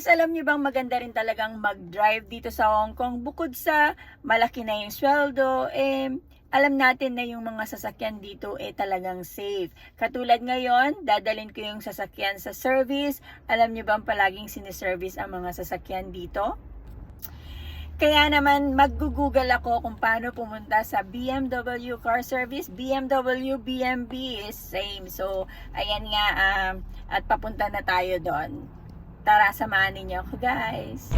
Guys, alam niyo bang maganda rin talagang mag-drive dito sa Hong Kong bukod sa malaki na yung sweldo, eh, alam natin na yung mga sasakyan dito eh talagang safe. Katulad ngayon, dadalhin ko yung sasakyan sa service. Alam niyo bang palaging siniservice ang mga sasakyan dito? Kaya naman mag-google ako kung paano pumunta sa BMW car service. BMW, BMB is same. So, ayan nga, um, at papunta na tayo doon. Tara, samahan ninyo ako guys.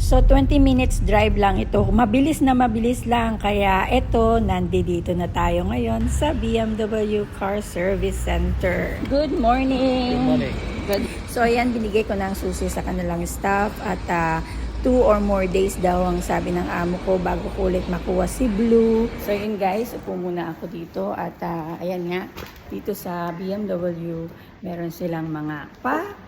So, 20 minutes drive lang ito. Mabilis na mabilis lang. Kaya ito, nandito na tayo ngayon sa BMW Car Service Center. Good morning! Good morning. Good. So, ayan, binigay ko ng susi sa kanilang staff at ah, two or more days daw ang sabi ng amo ko bago ko ulit makuha si Blue. So, yun guys, upo muna ako dito at ah, ayan nga, dito sa BMW, meron silang mga pa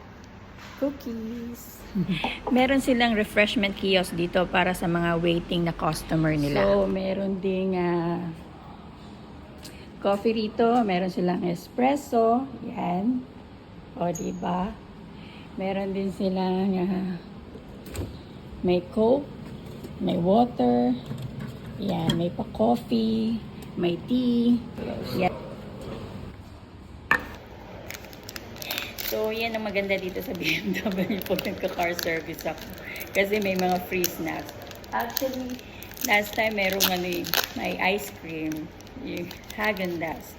cookies. meron silang refreshment kiosk dito para sa mga waiting na customer nila. So, meron ding ah, coffee rito, meron silang espresso, yan. O, diba? Meron din silang ah, may coke, may water, yan, may pa coffee, may tea, yan. So, yan ang maganda dito sa BMW pag nagka-car service ako. Kasi may mga free snacks. Actually, last time merong ano eh, may ice cream. Yung Häagen-Dazs.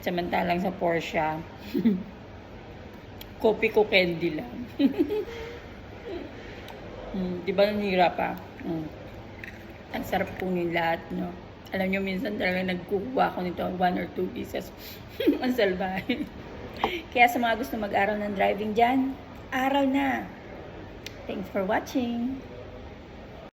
Samantalang sa Porsche, kopi ko candy lang. mm, di ba nanira pa? Mm. Ang sarap kunin lahat, no? Alam nyo, minsan talaga nagkukuha ako nito, one or two pieces. Ang salbahe. Kaya sa mga gusto mag-aral ng driving dyan, araw na! Thanks for watching!